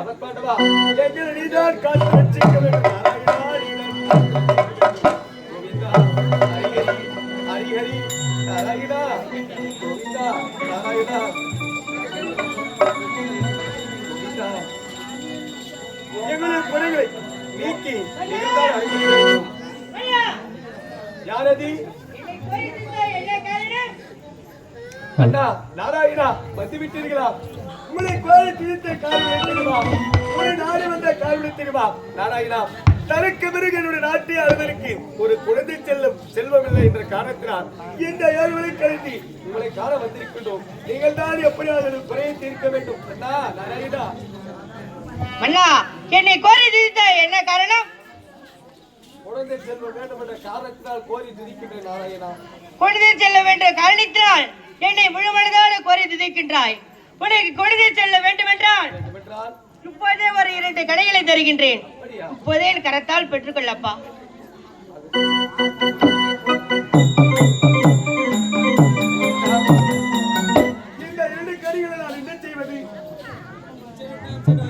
ஆபத்பாண்டவா, எங்களை நீதான் காத்து ரட்சிக்க வேண்டும். நாராயணா, நீதான் கோவிந்தா, ஹரிஹரி, ஹரிஹரி, நாராயணா, கோவிந்தா, நாராயணா. கோவிந்தா, எங்களுடைய குறைகளை நீக்கி யாரதி அண்ணா நாராயணா உங்களை கோயில் திணித்த காரணம் உங்களை நாடி வந்த காரணம் தெரியுமா நாராயணா தனக்கு பிறகு என்னுடைய நாட்டை அழுதலுக்கு ஒரு குழந்தை செல்லும் செல்வமில்லை என்ற காரணத்தினால் இந்த ஏழ்களை கருதி உங்களை காண வந்திருக்கின்றோம். நீங்கள் தான் எப்படியாவது குறையை தீர்க்க வேண்டும். அண்ணா நாராயணா. அண்ணா என்னை கோரி திரித்த என்ன காரணம்? குழந்தை செல்வம் வேண்டும் என்ற காரணத்தினால் கோரி துதிக்கின்ற நாராயணா. கொடிதை செல்ல வேண்டிய காரணத்தினால் என்னை முழுமனதோடு கோரி திதிக்கின்றாய். உனக்கு கொடிதை செல்ல வேண்டும் என்றால் வேண்டுமென்றால் இப்போதே ஒரு இரண்டு கடைகளை தருகின்றேன். இப்போதே என் கரத்தால் பெற்றுக்கொள்ளப்பா. இந்த இரண்டு கடிகளை நான் என்ன செய்வது?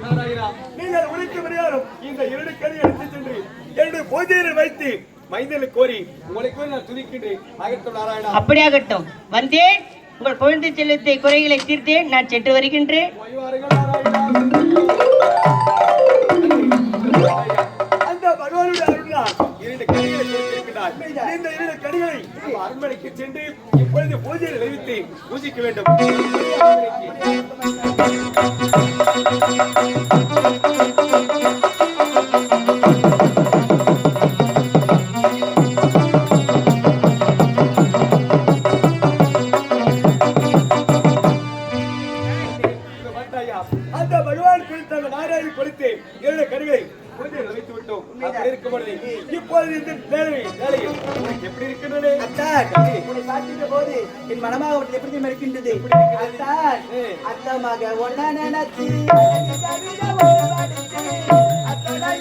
நாராயணா, நீங்கள் உரைக்க முடியாதும் இந்த இரண்டு கடி எடுத்து சென்று என்னுடைய பூஜையில் வைத்து மைந்தனை கோரி உங்களை கோரி நான் துதிக்கின்றேன். ஆகட்டும் நாராயணா. அப்படியாகட்டும். வந்தேன். உங்கள் குழந்தை செல்லத்தை குறைகளை தீர்த்தேன் நான் சென்று வருகின்றேன். அரண்மனைக்கு சென்று பூஜை நிலைவித்து பூஜிக்க வேண்டும். அத்தான், உன்னை பார்க்கின்ற போது என் மனமாகப்பட்டது எப்படி தெரியுமா இருக்கின்றது அத்தான், அத்தமாக ஒன்னா நினைச்சு, அத்தனை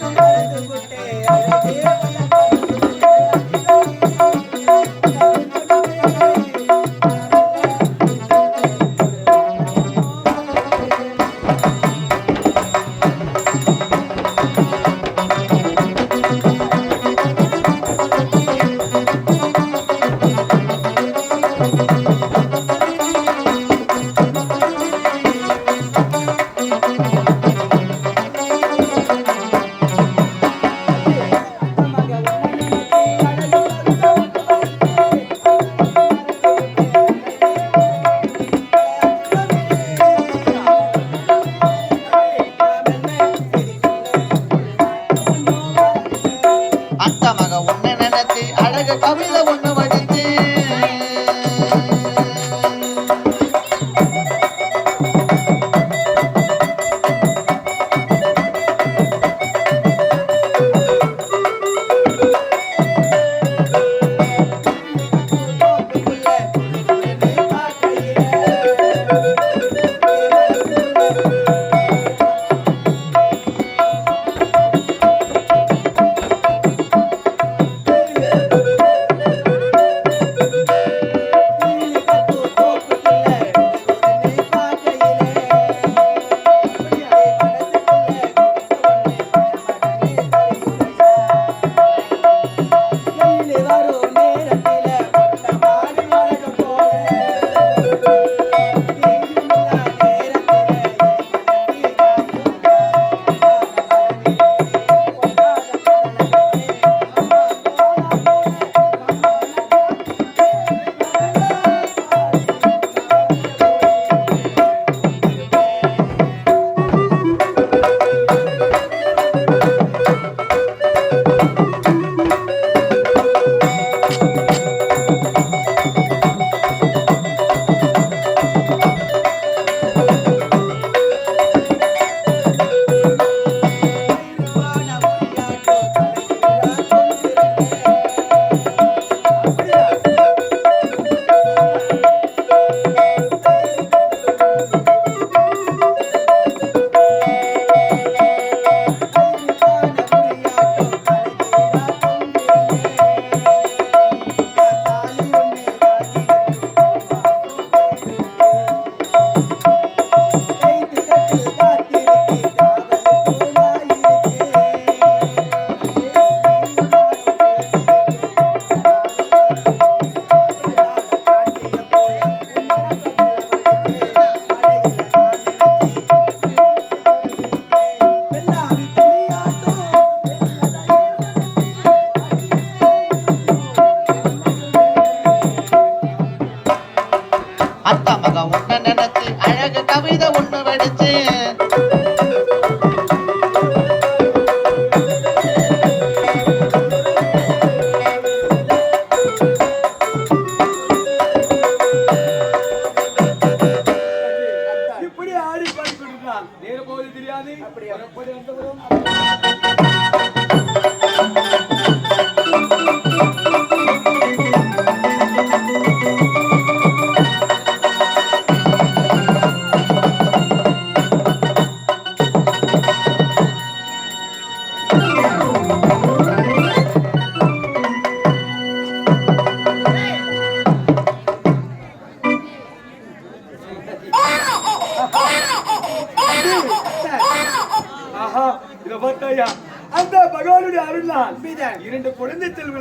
ஒண்ணு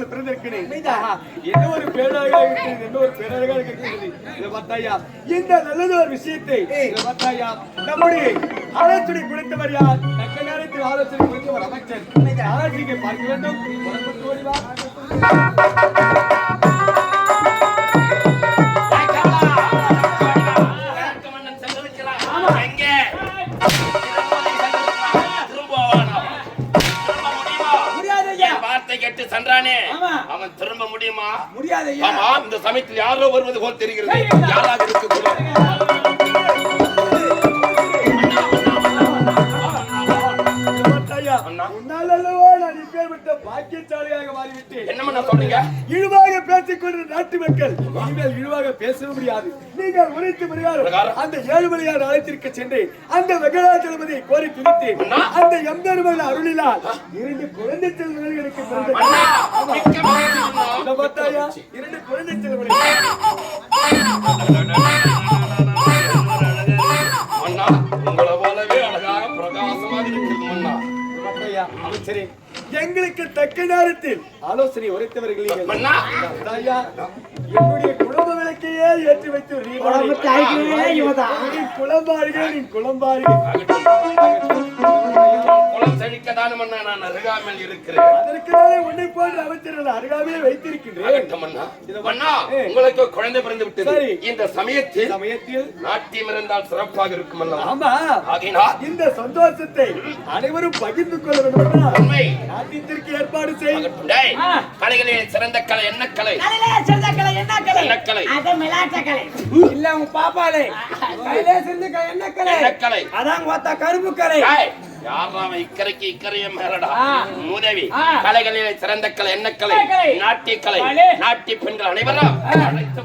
செல்வங்கள் பிறந்திருக்கிறேன் என்ன ஒரு பேராக இருக்கிறது என்ன ஒரு பேராக இருக்கிறது இத பார்த்தாயா? இந்த நல்லது ஒரு விஷயத்தை? இத பார்த்தாயா? நம்முடைய ஆலோசனை கொடுத்தவர் யார்? தக்க நேரத்தில் ஆலோசனை கொடுத்தவர் அமைச்சர். ஆலோசனை பார்க்க வேண்டும். முடியாது ஆமா இந்த சமயத்தில் யாரோ வருவது போல் தெரிகிறது. யாராக இருக்கக்கூடும் என்ன சொல்றீங்க. இழிவாக பேசிக்கொண்ட நாட்டு மக்கள் நீங்கள் இழிவாக பேச முடியாது. நீங்கள் உரைத்து பிரகாரம்? அந்த ஏழுமலையார் அழைத்திருக்க சென்றேன். அந்த வெங்கடாச்சலபதியை கோரி துணித்தேன் அண்ணா. அந்த எம்பெருமன் அருளினால் இரண்டு குழந்தை செல்வங்கள் எனக்கு பிறந்தது. அண்ணா, எங்களுக்கு தக்க நேரத்தில். ஆலோசனை உரைத்தவர்கள் என்னுடைய குடும்ப விளக்கையே ஏற்றி வைத்து நீ குடும்பத்தை செழிக்கதான மன்னா நான் அருகாமல் இருக்கிறேன். அதற்குதானே உன்னை போன்ற அமைச்சர்கள் அருகாமையே வைத்திருக்கின்றேன். உங்களுக்கு குழந்தை பிறந்து விட்டது. சரி. இந்த சமயத்தில் சமயத்தில் நாட்டியம் இருந்தால் சிறப்பாக இருக்கும் அல்லவா ஆமா. ஆகினால் இந்த சந்தோஷத்தை அனைவரும் பகிர்ந்து கொள்ள வேண்டும் என்றால் உண்மை. நாட்டியத்திற்கு ஏற்பாடு செய். ஆகட்டும். டேய், கலைகளிலே சிறந்த கலை என்ன கலை? சிறந்த கலை என்ன கலை? என்ன கலை? அது மிலாட்ட கலை. இல்ல உங்க பாப்பாலே. என்ன கலை? என்ன கலை? அதான் கரும்பு கலை. அவன் இக்கரைக்கு இக்கரைய மேலடா. மூதேவி. கலைகளிலே சிறந்த கலை என்ன கலை? நாட்டிய கலை. நாட்டிய பெண்கள் அனைவரும் அழைத்து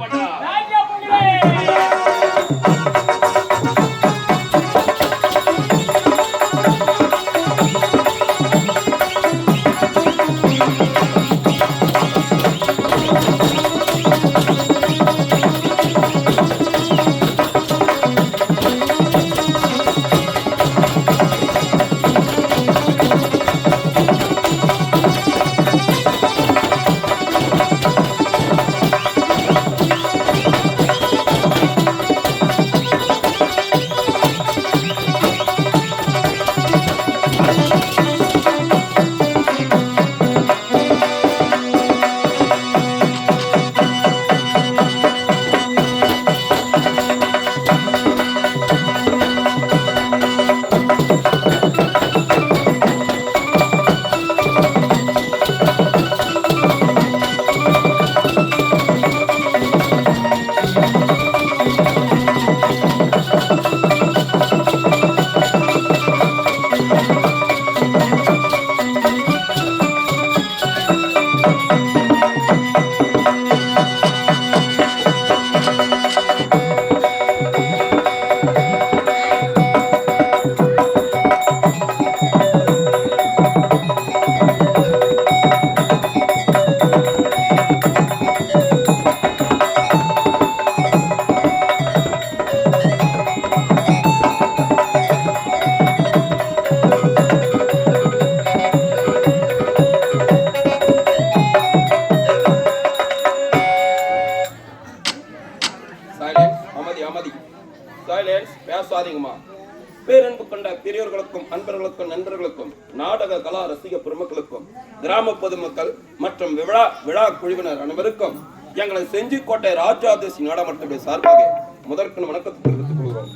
பொதுமக்கள் மற்றும் விழா விழா குழுவினர் அனைவருக்கும் எங்களை செஞ்சிக்கோட்டை ராஜாதேசி நாடகமன்றத்துடைய சார்பாக முதற்கண் வணக்கத்தை தெரிவித்துக் கொள்கிறோம்.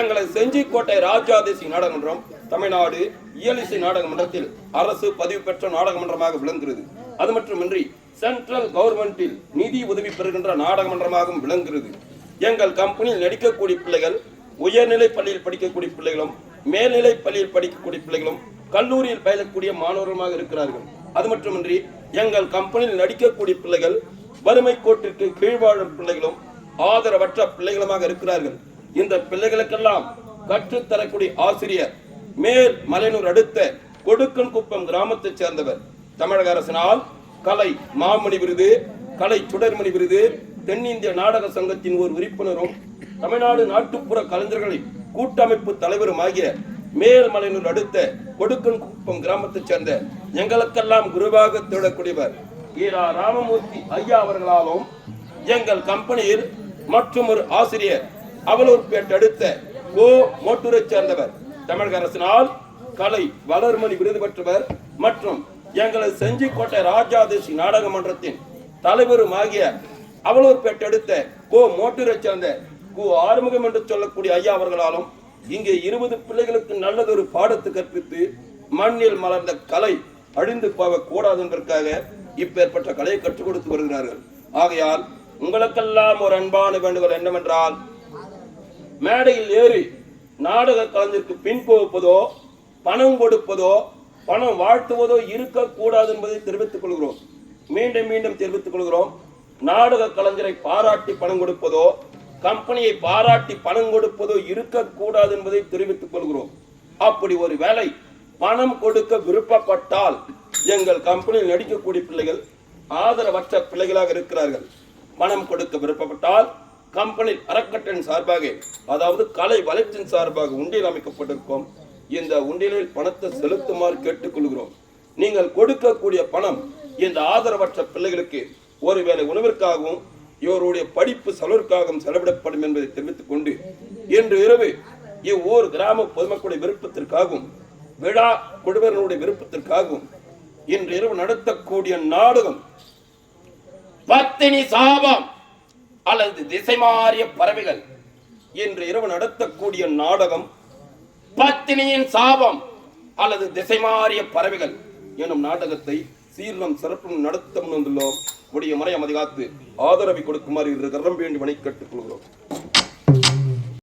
எங்களை செஞ்சிக்கோட்டை ராஜாதேசி நாடகமன்றம் தமிழ்நாடு இயலிசை நாடகமன்றத்தில் அரசு பதிவு பெற்ற நாடகமன்றமாக விளங்குகிறது. அது மட்டுமின்றி சென்ட்ரல் கவர்மெண்டில் நிதி உதவி பெறுகின்ற நாடகமன்றமாகவும் விளங்குகிறது. எங்கள் கம்பெனியில் நடிக்கக்கூடிய பிள்ளைகள் உயர்நிலை பள்ளியில் படிக்கக்கூடிய பிள்ளைகளும் மேல்நிலை பள்ளியில் படிக்கக்கூடிய பிள்ளைகளும் கல்லூரியில் பயிலக்கூடிய மாணவர்களுமாக இருக்கிறார்கள். அது மட்டுமின்றி எங்கள் கம்பெனியில் நடிக்கக்கூடிய பிள்ளைகள் வறுமை கோட்டிற்கு கீழ்வாழும் பிள்ளைகளும் ஆதரவற்ற பிள்ளைகளுமாக இருக்கிறார்கள். இந்த பிள்ளைகளுக்கெல்லாம் கற்றுத்தரக்கூடிய ஆசிரியர் மேல் மலையனூர் அடுத்த கொடுக்கன் குப்பம் கிராமத்தைச் சேர்ந்தவர். தமிழக அரசினால் கலை மாமணி விருது கலை சுடர்மணி விருது தென்னிந்திய நாடக சங்கத்தின் ஒரு உறுப்பினரும் தமிழ்நாடு நாட்டுப்புற கலைஞர்களின் கூட்டமைப்பு தலைவரும் ஆகிய மேல்மலையனூர் அடுத்த கொடுக்கன் குப்பம் கிராமத்தைச் சேர்ந்த எங்களுக்கெல்லாம் குருவாக தேடக்கூடியவர் ஈரா ராமமூர்த்தி ஐயா அவர்களாலும் எங்கள் கம்பெனியில் மற்றும் ஒரு ஆசிரியர் அவலூர்பேட்டை அடுத்த கோ மோட்டூரை சேர்ந்தவர். தமிழக அரசினால் கலை வளர்மணி விருது பெற்றவர் மற்றும் எங்களது செஞ்சிக்கோட்டை ராஜாதேசி நாடக மன்றத்தின் தலைவரும் ஆகிய அவலூர்பேட்டை அடுத்த கோ மோட்டூரை சேர்ந்த கு ஆறுமுகம் என்று சொல்லக்கூடிய ஐயா அவர்களாலும் இங்கே இருபது பிள்ளைகளுக்கு நல்லதொரு பாடத்து கற்பித்து மண்ணில் மலர்ந்த கலை அழிந்து போகக்கூடாது என்பதற்காக இப்பேற்பட்ட கலையை கற்றுக் கொடுத்து வருகிறார்கள். ஆகையால் உங்களுக்கெல்லாம் ஒரு அன்பான வேண்டுகோள் என்னவென்றால் மேடையில் ஏறி நாடக கலைஞருக்கு பின் பணம் கொடுப்பதோ பணம் வாழ்த்துவதோ இருக்கக்கூடாது என்பதை தெரிவித்துக் கொள்கிறோம். மீண்டும் மீண்டும் தெரிவித்துக் கொள்கிறோம். நாடக கலைஞரை பாராட்டி பணம் கொடுப்பதோ கம்பெனியை பாராட்டி பணம் கொடுப்பதோ இருக்கக்கூடாது என்பதை தெரிவித்துக் கொள்கிறோம். அப்படி ஒரு வேலை பணம் கொடுக்க விருப்பப்பட்டால் எங்கள் கம்பெனியில் நடிக்கக்கூடிய பிள்ளைகள் ஆதரவற்ற பிள்ளைகளாக இருக்கிறார்கள். பணம் கொடுக்க விருப்பப்பட்டால் கம்பெனி அறக்கட்டளின் சார்பாக அதாவது கலை வளர்ச்சியின் சார்பாக உண்டியல் அமைக்கப்பட்டிருக்கும். இந்த உண்டியலில் பணத்தை செலுத்துமாறு கேட்டுக்கொள்கிறோம். நீங்கள் கொடுக்கக்கூடிய பணம் இந்த ஆதரவற்ற பிள்ளைகளுக்கு ஒருவேளை உணவிற்காகவும் இவருடைய படிப்பு செலவிற்காகவும் செலவிடப்படும் என்பதை தெரிவித்துக் கொண்டு இன்று இரவு இவ்வூர் கிராம பொதுமக்களுடைய விருப்பத்திற்காகவும் விழா குடும்பர்களுடைய விருப்பத்திற்காகவும் இன்று இரவு நடத்தக்கூடிய நாடகம் பத்தினி சாபம் அல்லது திசை மாறிய பறவைகள். இன்று இரவு நடத்தக்கூடிய நாடகம் பத்தினியின் சாபம் அல்லது திசை மாறிய பறவைகள் எனும் நாடகத்தை சீர்ணம் சிறப்பும் நடத்த முன்வந்துள்ளோம் உடைய முறை அதிகாத்து ஆதரவை கொடுக்குமாறு இன்று கரம் வேண்டி வணி கேட்டுக் கொள்கிறோம்